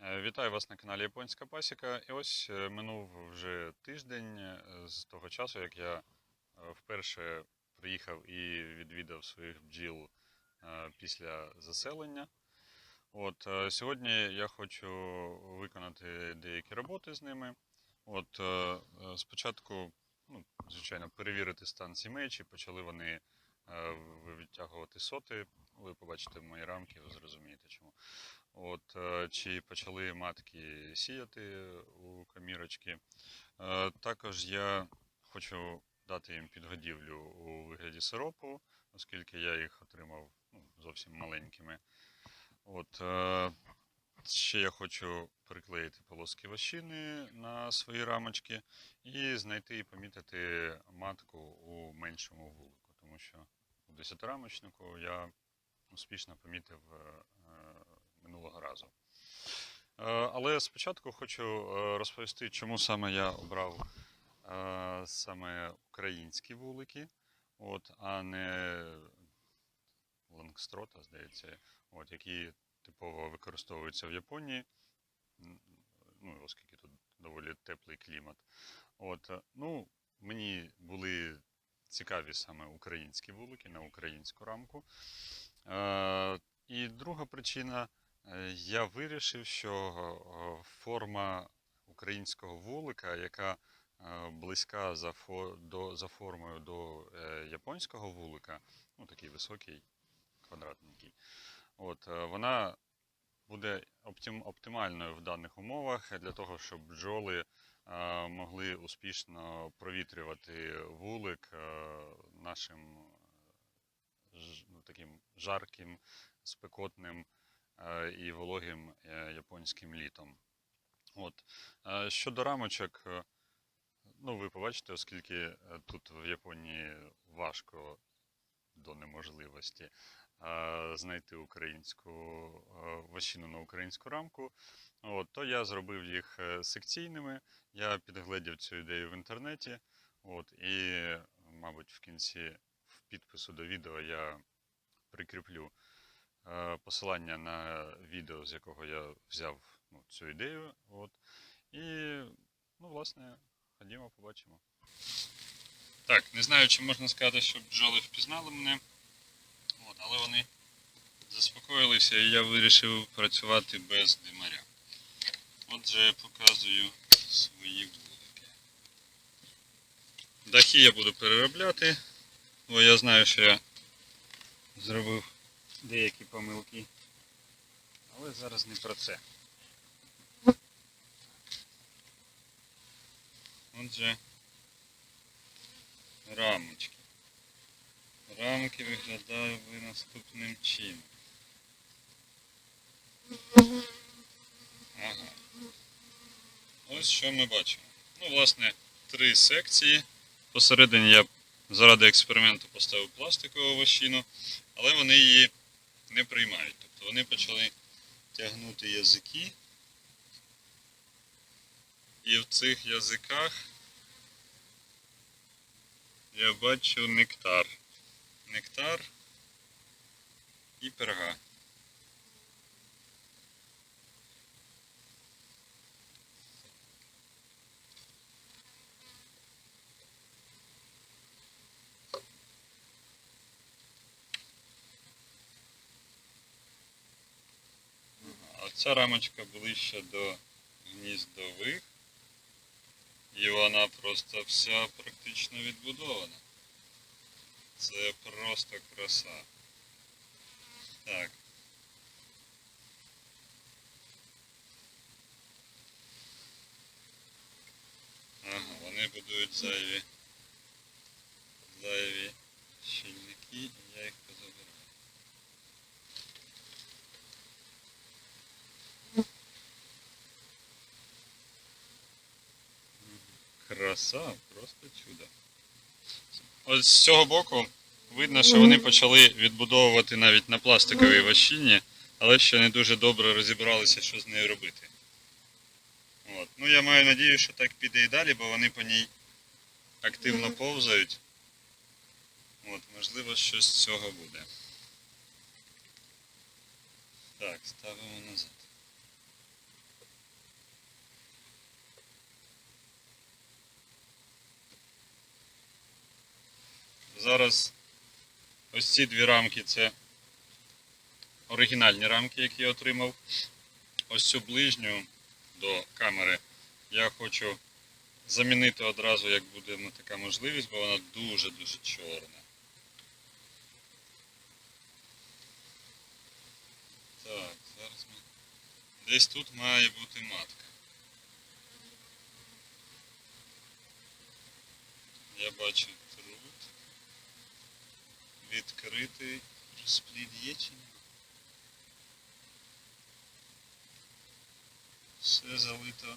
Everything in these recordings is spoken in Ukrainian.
Е, Вітаю вас на каналі Японська Пасіка. І ось е, минув вже тиждень е, з того часу, як я вперше приїхав і відвідав своїх бджіл після заселення. От, сьогодні я хочу виконати деякі роботи з ними. От, спочатку, ну, звичайно, перевірити стан сімей, чи почали вони витягувати соти. Ви побачите мої рамки, ви зрозумієте чому. От, е, чи почали матки сіяти у камірочки. Е, Також я хочу дати їм підгодівлю у вигляді сиропу, оскільки я їх отримав ну, зовсім маленькими. От, е, ще я хочу приклеїти полоски вощини на свої рамочки і знайти і помітити матку у меншому вулику, тому що у десятирамочнику я успішно помітив минулого разу. Е, Але спочатку хочу е, розповісти, чому саме я обрав е, саме українські вулики, от, а не лангстрота, здається, от, які типово використовуються в Японії, ну, оскільки тут доволі теплий клімат. От, ну, мені були цікаві саме українські вулики на українську рамку. Е, І друга причина, я вирішив, що е, форма українського вулика, яка е, близька за, до, за формою до е, японського вулика, ну такий високий, квадратненький, от, е, вона буде оптим, оптимальною в даних умовах для того, щоб бджоли е, могли успішно провітрювати вулик е, нашим ну, таким жарким, спекотним е, і вологим е, японським літом. От. Е, Щодо рамочок, е, ну ви побачите, оскільки е, тут в Японії важко до неможливості е, знайти українську е, вощину на українську рамку, от, то я зробив їх е, секційними. Я підгледів цю ідею в інтернеті. От, і, мабуть, в кінці в підпису до відео я прикріплю е, посилання на відео, з якого я взяв ну, цю ідею. От. І, ну, власне, ходімо, побачимо. Так, не знаю, чи можна сказати, що бджоли впізнали мене, от, але вони заспокоїлися і я вирішив працювати без димаря. Отже, показую свої вулики. Дахи я буду переробляти, бо я знаю, що я зробив деякі помилки. Але зараз не про це. Отже, рамочки. Рамки виглядають наступним чином. Ага. Ось що ми бачимо. Ну, власне, три секції. Посередині я заради експерименту поставив пластикову вощину, але вони її не приймають. Тобто вони почали тягнути язики. І в цих язиках я бачу нектар. Нектар і перга. А ця рамочка ближче до гніздових. І вона просто вся практично відбудована. Це просто краса. Так. Ага, вони будують зайві. Зайві щільники, і я їх Краса, просто чудо. Ось з цього боку видно, що вони почали відбудовувати навіть на пластиковій вощині, але ще не дуже добре розібралися, що з нею робити. От. Ну я маю надію, що так піде і далі, бо вони по ній активно повзають. От, можливо, щось з цього буде. Так, ставимо назад. Зараз ось ці дві рамки це оригінальні рамки, які я отримав. Ось цю ближню до камери я хочу замінити одразу, як буде така можливість, бо вона дуже-дуже чорна. Так, зараз ми. Десь тут має бути матка. Я бачу. Відкритий розплід є? Все залито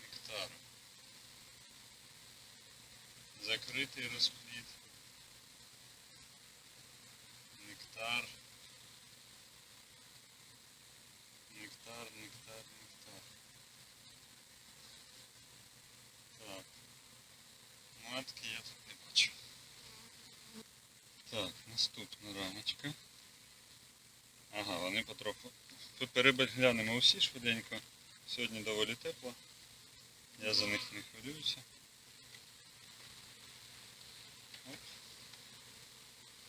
нектаром. Закритий розплід. Нектар. Нектар, нектар, нектар. Так. Матки я тут не бачу. Так, наступна рамочка. Ага, вони потроху. Тут переглянемо усі швиденько. Сьогодні доволі тепло. Я за них не хвилююся.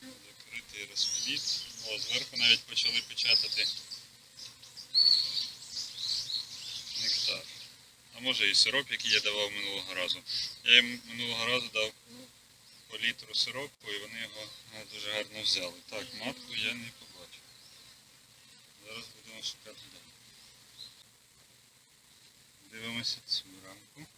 Закритий розплід. О, зверху навіть почали печатати нектар. А може і сироп, який я давав минулого разу. Я їм минулого разу дав по літру сиропу і вони його е, дуже гарно взяли. Так, матку я не побачив. Зараз будемо шукати далі. Дивимося цю рамку.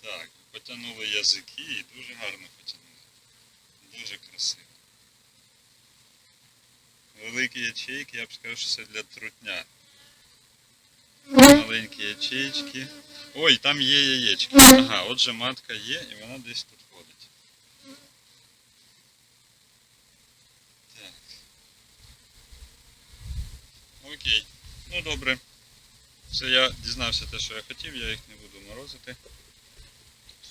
Так, потягнули язики і дуже гарно потягнули. Дуже красиво. Великі ячейки, я б сказав, що це для трутня. Маленькі ячейки. Ой, там є яєчки. Ага, отже матка є і вона десь тут ходить. Так. Окей. Ну добре. Все, я дізнався те, що я хотів, я їх не буду морозити.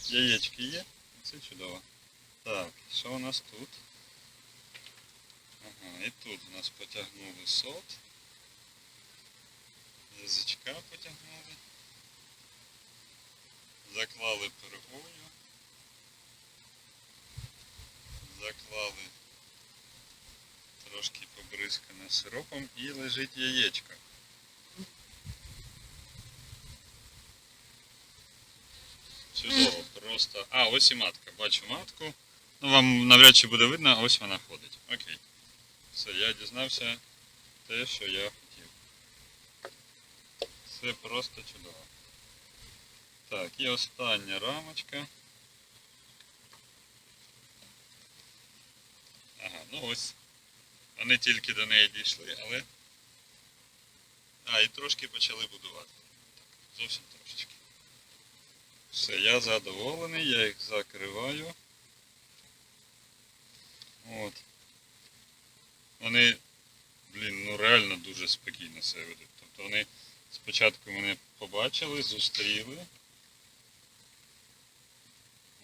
Яєчки є, це чудово. Так, що у нас тут? Ага, і тут у нас потягнули сот. Язичка потягнули. Заклали пергою. Заклали трошки побризкане сиропом і лежить яєчко. Чудово, просто. А, ось і матка. Бачу матку. Ну, вам навряд чи буде видно, ось вона ходить. Окей. Все, я дізнався те, що я хотів. Все просто чудово. Так, і остання рамочка. Ага, ну ось. Вони тільки до неї дійшли, але. А, і трошки почали будувати. Так, зовсім трошечки. Все, я задоволений, я їх закриваю. От. Вони, блін, ну реально дуже спокійно себе ведуть. Тобто вони спочатку мене побачили, зустріли,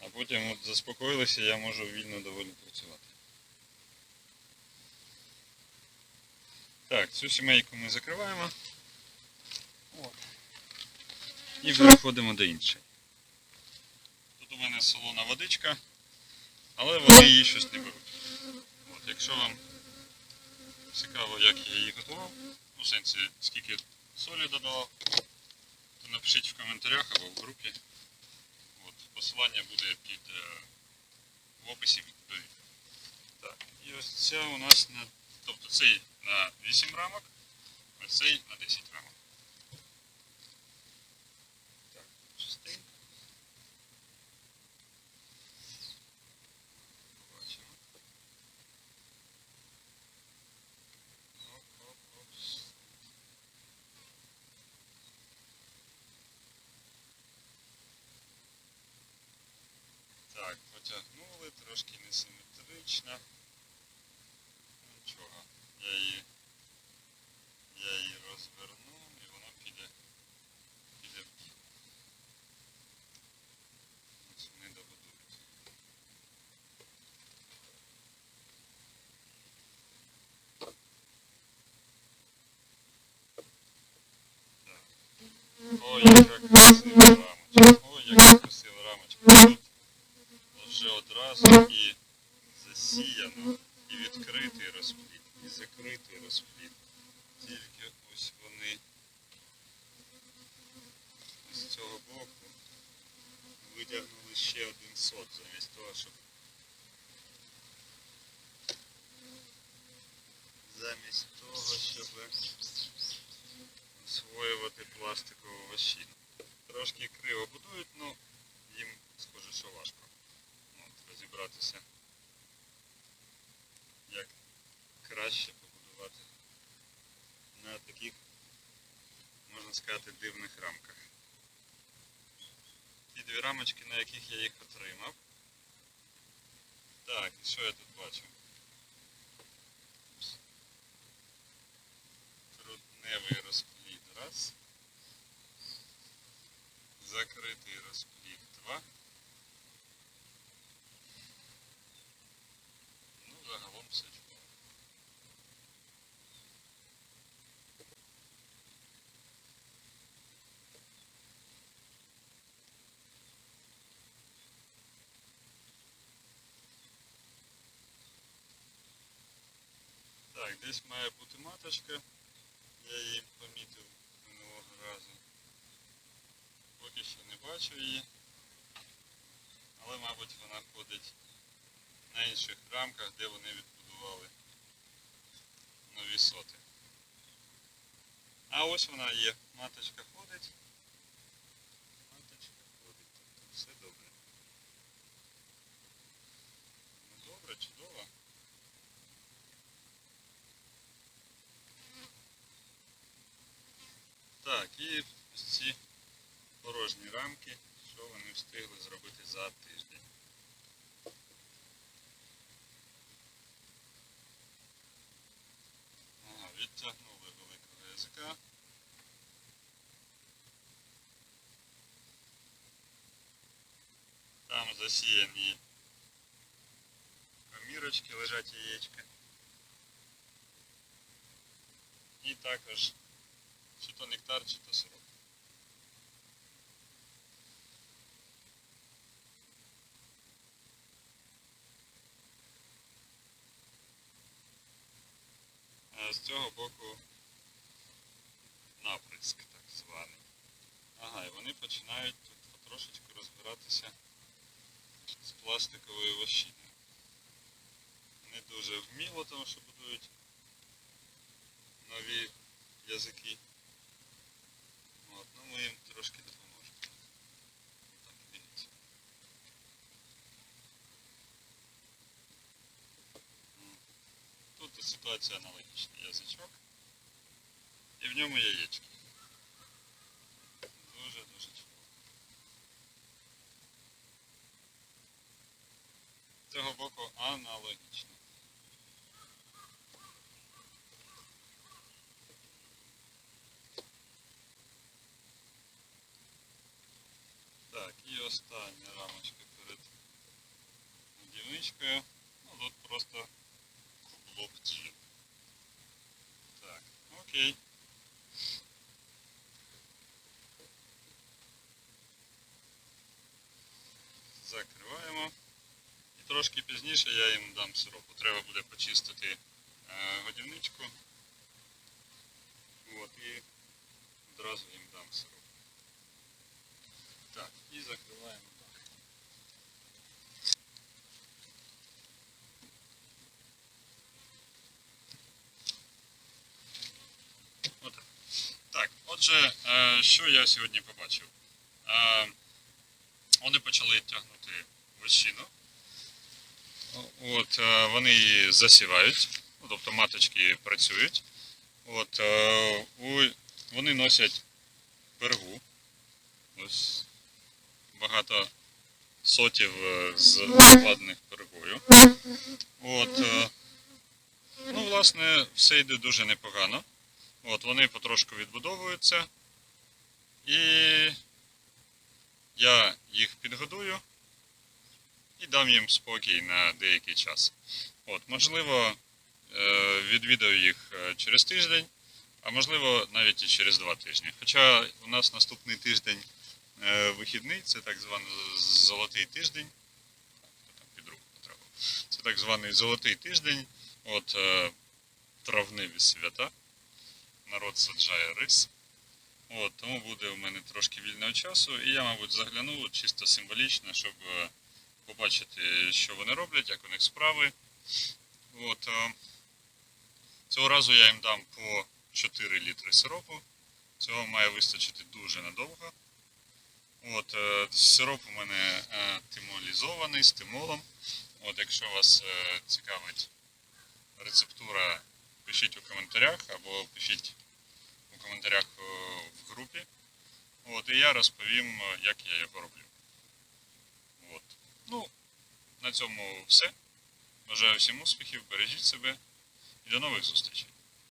а потім от заспокоїлися, я можу вільно доволі працювати. Так, цю сімейку ми закриваємо. От. І переходимо до іншої. Тут у мене солона водичка, але вони її щось не беруть. От, якщо вам цікаво, як я її готував, ну, сенсі, скільки солі додавав, то напишіть в коментарях або в групі. От, посилання буде під е, в описі до відео. Так, і ось ця у нас на. Тобто цей на 8 рамок, а цей на 10 рамок. Так, потягнули, трошки несиметрично. Нічого. Я її я її розверну і вона піде піде в діло. Ось вони добудують. Так. Ой, як красиво. Одразу і засіяно, і відкритий розплід, і закритий розплід. Тільки ось вони з цього боку витягнули ще один сот замість того, щоб замість того, щоб освоювати пластикову вощину. Трошки криво будують, ну їм схоже, що важко. Розібратися, як краще побудувати на таких, можна сказати, дивних рамках. Ті дві рамочки, на яких я їх отримав. Так, і що я тут бачу? Трутневий розплід раз. Закритий розплід два. Ну, загалом все чудово. Так, десь має бути маточка. Я її помітив минулого разу. Поки що не бачу її. Але, мабуть, вона ходить на інших рамках, де вони відбудували нові соти. А ось вона є. Маточка ходить. Маточка ходить. Тобто все добре. Ну добре, чудово. Так, і ці порожні рамки, що вони встигли зробити за тиждень. Відтягнули великого язика. Там засіяні комірочки, лежать яєчка. І також чи то нектар, чи то сироп. З цього боку наприск так званий. Ага, і вони починають тут потрошечку розбиратися з пластиковою вощиною. Не дуже вміло, тому що будують нові язики. От, ну ми їм трошки допоможемо. Так, дивіться. Тут ситуація аналогічна. Язичок. І в ньому яєчки. Дуже-дуже чудово. З цього боку аналогічно. Так, і остання рамочка перед дівничкою. Ну тут просто хлопці. Так, окей. Закриваємо. І трошки пізніше я їм дам сиропу. Треба буде почистити е, годівничку. От, і одразу їм дам сироп. Так, і закриваємо так. Так, отже, е, що я сьогодні побачив? Е, Вони почали тягнути вощину. От, е, вони її засівають, ну, тобто маточки працюють. От, вони носять пергу. Ось багато сотів е, з закладених пергою. От, е, ну, власне, все йде дуже непогано. От, вони потрошку відбудовуються. І я їх підгодую і дам їм спокій на деякий час. От, можливо, е, відвідаю їх через тиждень, а можливо навіть і через два тижні. Хоча у нас наступний тиждень вихідний, це так званий золотий тиждень. Там під руку потрапив. Це так званий золотий тиждень. От е, травневі свята. Народ саджає рис. От, тому буде у мене трошки вільного часу, і я, мабуть, загляну чисто символічно, щоб е, побачити, що вони роблять, як у них справи. От, е, цього разу я їм дам по 4 літри сиропу. Цього має вистачити дуже надовго. От, е, сироп у мене е, тимолізований з тимолом. От, якщо вас е, цікавить рецептура, пишіть у коментарях або пишіть у коментарях в групі. От, і я розповім, як я його роблю. От. Ну, на цьому все. Бажаю всім успіхів, бережіть себе і до нових зустрічей.